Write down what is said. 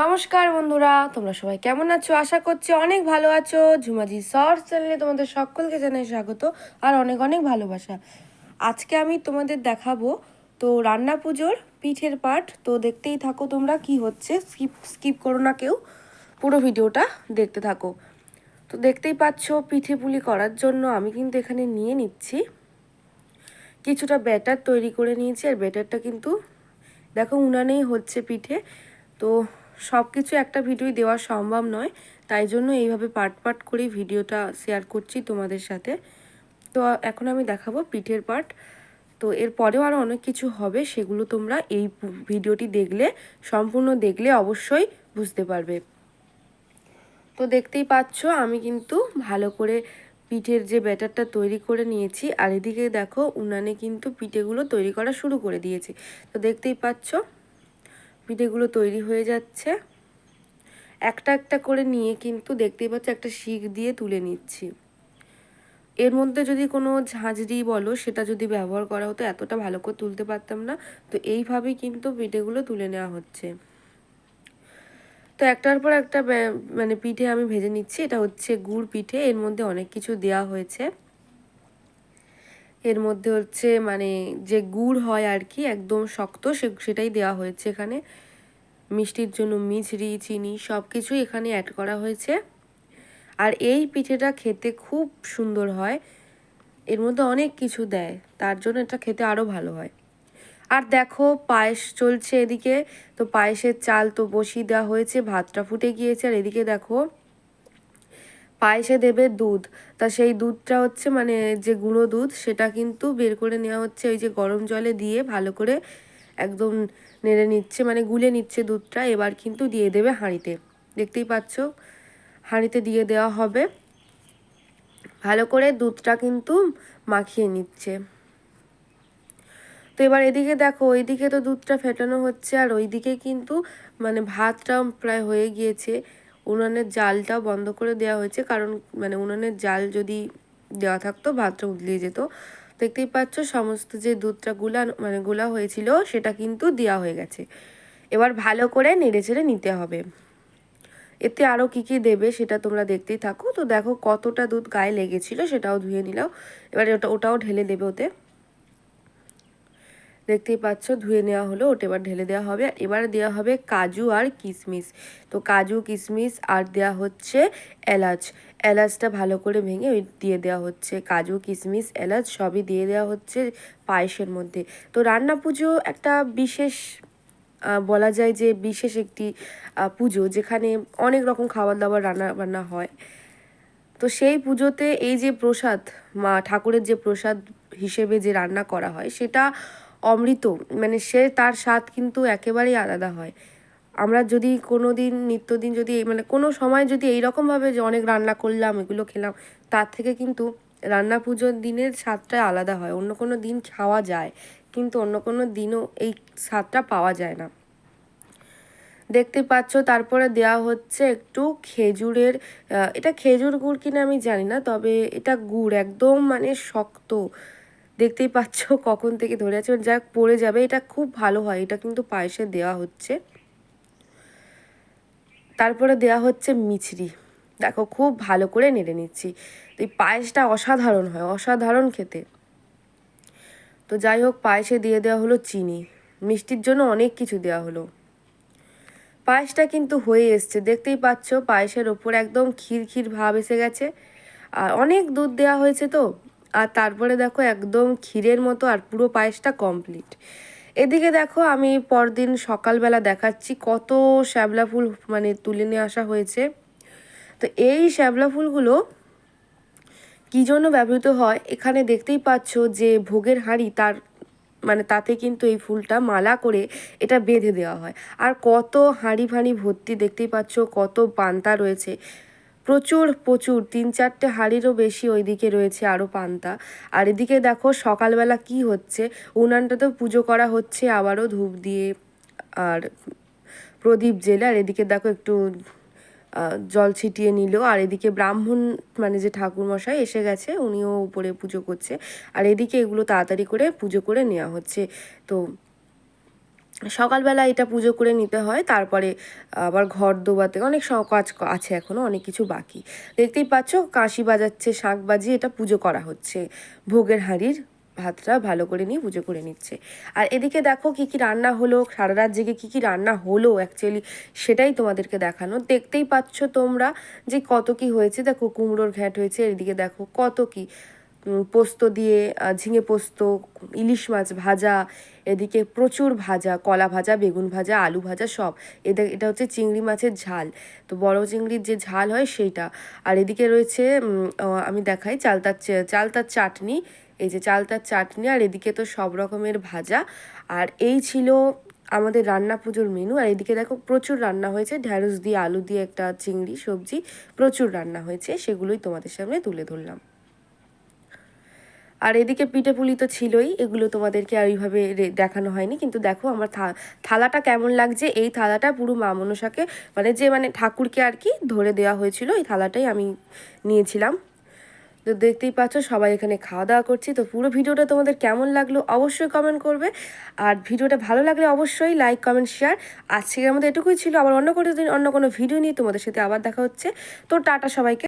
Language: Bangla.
নমস্কার বন্ধুরা, তোমরা সবাই কেমন আছো? আশা করছি অনেক ভালো আছো। ঝুমাজি শর্টস চ্যানেলে তোমাদের সকলকে জানাই স্বাগত আর অনেক অনেক ভালোবাসা। আজকে আমি তোমাদের দেখাবো তো রান্না পুজোর পিঠের পাট তো দেখতেই থাকো তোমরা কি হচ্ছে, স্কিপ স্কিপ করো না কেউ, পুরো ভিডিওটা দেখতে থাকো। তো দেখতেই পাচ্ছ, পিঠে পুলি করার জন্য আমি কিন্তু এখানে নিয়ে নিচ্ছি। কিছুটা ব্যাটার তৈরি করে নিয়েছি আর ব্যাটারটা কিন্তু দেখো উনানেই হচ্ছে পিঠে। তো সব কিছু একটা ভিডিওই দেওয়া সম্ভব নয়, তাই জন্য এইভাবে পার্ট পার্ট করেই ভিডিওটা শেয়ার করছি তোমাদের সাথে। তো এখন আমি দেখাবো পিঠের পার্ট তো এরপরেও আরও অনেক কিছু হবে, সেগুলো তোমরা এই ভিডিওটি দেখলে, সম্পূর্ণ দেখলে অবশ্যই বুঝতে পারবে। তো দেখতেই পাচ্ছ, আমি কিন্তু ভালো করে পিঠের যে ব্যাটারটা তৈরি করে নিয়েছি, আর এদিকে দেখো উনানে কিন্তু পিঠেগুলো তৈরি করা শুরু করে দিয়েছি। তো দেখতেই পাচ্ছ পিঠেগুলো তৈরি হয়ে যাচ্ছে। একটা একটা করে নিয়ে কিন্তু দেখতেই পাচ্ছ একটা শিক দিয়ে তুলে নিচ্ছি। এর মধ্যে যদি কোনো ঝাঁঝরি বলো, সেটা যদি ব্যবহার করা হতো, এতটা ভালো করে তুলতে পারতাম না। তো এইভাবেই কিন্তু পিঠেগুলো তুলে নেওয়া হচ্ছে। তো একটার পর একটা মানে পিঠে আমি ভেজে নিচ্ছি। এটা হচ্ছে গুড় পিঠে। এর মধ্যে অনেক কিছু দেওয়া হয়েছে। এর মধ্যে হচ্ছে মানে যে গুড় হয় আর কি একদম শক্ত সে, সেটাই দেওয়া হয়েছে এখানে। মিষ্টির জন্য মিছরি, চিনি সব কিছুই এখানে অ্যাড করা হয়েছে। আর এই পিঠেটা খেতে খুব সুন্দর হয়। এর মধ্যে অনেক কিছু দেয়, তার জন্য এটা খেতে আরও ভালো হয়। আর দেখো পায়েস চলছে এদিকে, তো পায়েসের চাল তো বসিয়ে দেওয়া হয়েছে, ভাতটা ফুটে গিয়েছে। আর এদিকে দেখো পায়েসে দেবে দুধ। তা সেই দুধটা হচ্ছে মানে যে গুঁড়ো দুধ, সেটা কিন্তু বের করে নেওয়া হচ্ছে ওই যে গরম জলে দিয়ে ভালো করে একদম নেড়ে নিচ্ছে মানে গুলে নিচ্ছে দুধটা। এবার কিন্তু দিয়ে দেবে হাঁড়িতে। দেখতেই পাচ্ছ, হাঁড়িতে দিয়ে দেওয়া হবে। ভালো করে দুধটা কিন্তু মাখিয়ে নিচ্ছে। তো এবার এদিকে দেখো, ওইদিকে তো দুধটা ফেটানো হচ্ছে, আর ওইদিকে কিন্তু মানে ভাতটাও প্রায় হয়ে গিয়েছে। উনানের জালটাও বন্ধ করে দেওয়া হয়েছে। কারণ মানে উনানের জাল যদি দেওয়া থাকতো ভাতটা উতলিয়ে যেত। দেখতেই পাচ্ছ, সমস্ত যে দুধটা গুলা মানে গুলা হয়েছিল, সেটা কিন্তু দেওয়া হয়ে গেছে। এবার ভালো করে নেড়ে চেড়ে নিতে হবে। এতে আরও কী কী দেবে সেটা তোমরা দেখতেই থাকো। তো দেখো কতটা দুধ গায়ে লেগেছিলো, সেটাও ধুয়ে নিলাও এবার ওটা, ওটাও ঢেলে দেবে ওতে। দেখতেই পাচ্ছ, ধুয়ে নেওয়া হলো, ওটা এবার ঢেলে দেওয়া হবে। এবার দেওয়া হবে কাজু আর কিশমিশ তো কাজু কিশমিশ আর দেওয়া হচ্ছে এলাচ। এলাচটা ভালো করে ভেঙে ওই দিয়ে দেওয়া হচ্ছে। কাজু কিশমিশ এলাচ সবই দিয়ে দেওয়া হচ্ছে পায়েসের মধ্যে। তো রান্না পুজো একটা বিশেষ বলা যায় যে বিশেষ একটি পুজো যেখানে অনেক রকম খাবার দাবার রান্না বান্না হয়। তো সেই পুজোতে এই যে প্রসাদ, মা ঠাকুরের যে প্রসাদ হিসেবে যে রান্না করা হয়, সেটা অমৃত মানে সে তার স্বাদ কিন্তু একেবারেই আলাদা হয়। আমরা যদি কোনো দিন নিত্যদিন যদি মানে কোনো সময় যদি এইরকমভাবে যে অনেক রান্না করলাম, এগুলো খেলাম, তার থেকে কিন্তু রান্না পুজোর দিনের স্বাদটা আলাদা হয়। অন্য কোনো দিন খাওয়া যায়, কিন্তু অন্য কোনো দিনও এই স্বাদটা পাওয়া যায় না। দেখতে পাচ্ছ, তারপরে দেওয়া হচ্ছে একটু খেজুরের এটা খেজুর গুড় কিনা আমি জানি না, তবে এটা গুড়, একদম মানে শক্ত। দেখতেই পাচ্ছ কখন থেকে ধরে আছে। যা পড়ে যাবে। এটা খুব ভালো হয়। এটা কিন্তু পায়েসে দেওয়া হচ্ছে। তারপরে দেওয়া হচ্ছে মিছরি। দেখো, খুব ভালো করে নেড়ে নিচ্ছি। তো এই পায়েসটা অসাধারণ হয়। অসাধারণ খেতে। তো যাই হোক, পায়েসে দিয়ে দেওয়া হলো চিনি। মিষ্টির জন্য অনেক কিছু দেওয়া হলো। পায়েসটা কিন্তু হয়ে এসছে। দেখতেই পাচ্ছ, পায়েসের ওপর একদম ক্ষীর ভাব এসে গেছে। আর অনেক দুধ দেওয়া হয়েছে তো। আর তারপরে দেখো একদম ক্ষীরের মতো আর পুরো পায়েসটা কমপ্লিট এদিকে দেখো আমি পরদিন সকালবেলা দেখাচ্ছি কত শ্যাবলা ফুল মানে তুলে নিয়ে আসা হয়েছে। তো এই শ্যাবলা ফুলগুলো কী জন্য ব্যবহৃত হয়? এখানে দেখতেই পাচ্ছ যে ভোগের হাঁড়ি তার মানে তাতে কিন্তু এই ফুলটা মালা করে এটা বেঁধে দেওয়া হয়। আর কত হাঁড়ি ফাঁড়ি ভর্তি দেখতেই পাচ্ছ, কত পান্তা রয়েছে। প্রচুর প্রচুর, তিন চারটে হাঁড়িরও বেশি ওইদিকে রয়েছে আরও পান্তা। আর এদিকে দেখো সকালবেলা কি হচ্ছে, উনানটাতেও পুজো করা হচ্ছে আবারও ধূপ দিয়ে আর প্রদীপ জেলে। আর এদিকে দেখো একটু জল ছিটিয়ে নিল। আর এদিকে ব্রাহ্মণ মানে যে ঠাকুরমশাই এসে গেছে, উনিও উপরে পুজো করছে। আর এদিকে এগুলো তাড়াতাড়ি করে পুজো করে নেওয়া হচ্ছে। তো সকালবেলা এটা পুজো করে নিতে হয়, তারপরে আবার ঘর দোবাতে অনেক কাজ আছে এখনও অনেক কিছু বাকি। দেখতেই পাচ্ছ কাশি বাজাচ্ছে শাঁখ বাজিয়ে এটা পুজো করা হচ্ছে। ভোগের হাঁড়ির ভাতটা ভালো করে নিয়ে পুজো করে নিচ্ছে। আর এদিকে দেখো কি কি রান্না হলো, সারা রাত জেগে কী কী রান্না হলো অ্যাকচুয়ালি সেটাই তোমাদেরকে দেখানো। দেখতেই পাচ্ছ তোমরা যে কত কি হয়েছে, দেখো কুমড়োর ঘ্যাট হয়েছে, এদিকে দেখো কত কি। পোস্ত দিয়ে ঝিঙে পোস্ত, ইলিশ মাছ ভাজা, এদিকে প্রচুর ভাজা, কলা ভাজা, বেগুন ভাজা, আলু ভাজা সব। এটা এটা হচ্ছে চিংড়ি মাছের ঝাল। তো বড় চিংড়ির যে ঝাল হয় সেইটা। আর এদিকে রয়েছে আমি দেখাই, চালতার চালতার চাটনি। এই যে চালতার চাটনি আর এদিকে তো সব রকমের ভাজা। আর এই ছিল আমাদের রান্না পুজোর মেনু আর এদিকে দেখো প্রচুর রান্না হয়েছে। ঢ্যাঁড়স দিয়ে, আলু দিয়ে একটা চিংড়ি, সবজি প্রচুর রান্না হয়েছে। সেগুলোই তোমাদের সামনে তুলে ধরলাম। আর এদিকে পিঠে পুলি তো ছিলই, এগুলো তোমাদেরকে আর ওইভাবে দেখানো হয়নি। কিন্তু দেখো আমার থালাটা কেমন লাগছে, এই থালাটা পুরো মা মনসাকে মানে যে মানে ঠাকুরকে আর কি ধরে দেওয়া হয়েছিল, এই থালাটাই আমি নিয়েছিলাম। তো দেখতেই পাচ্ছ সবাই এখানে খাওয়া দাওয়া করছি। তো পুরো ভিডিওটা তোমাদের কেমন লাগল অবশ্যই কমেন্ট করবে। আর ভিডিওটা ভালো লাগলে অবশ্যই লাইক কমেন্ট শেয়ার আজকের আমাদের এটুকুই ছিল। আবার অন্য কোনো দিন অন্য কোনো ভিডিও নিয়ে তোমাদের সাথে আবার দেখা হচ্ছে। তো টাটা সবাইকে।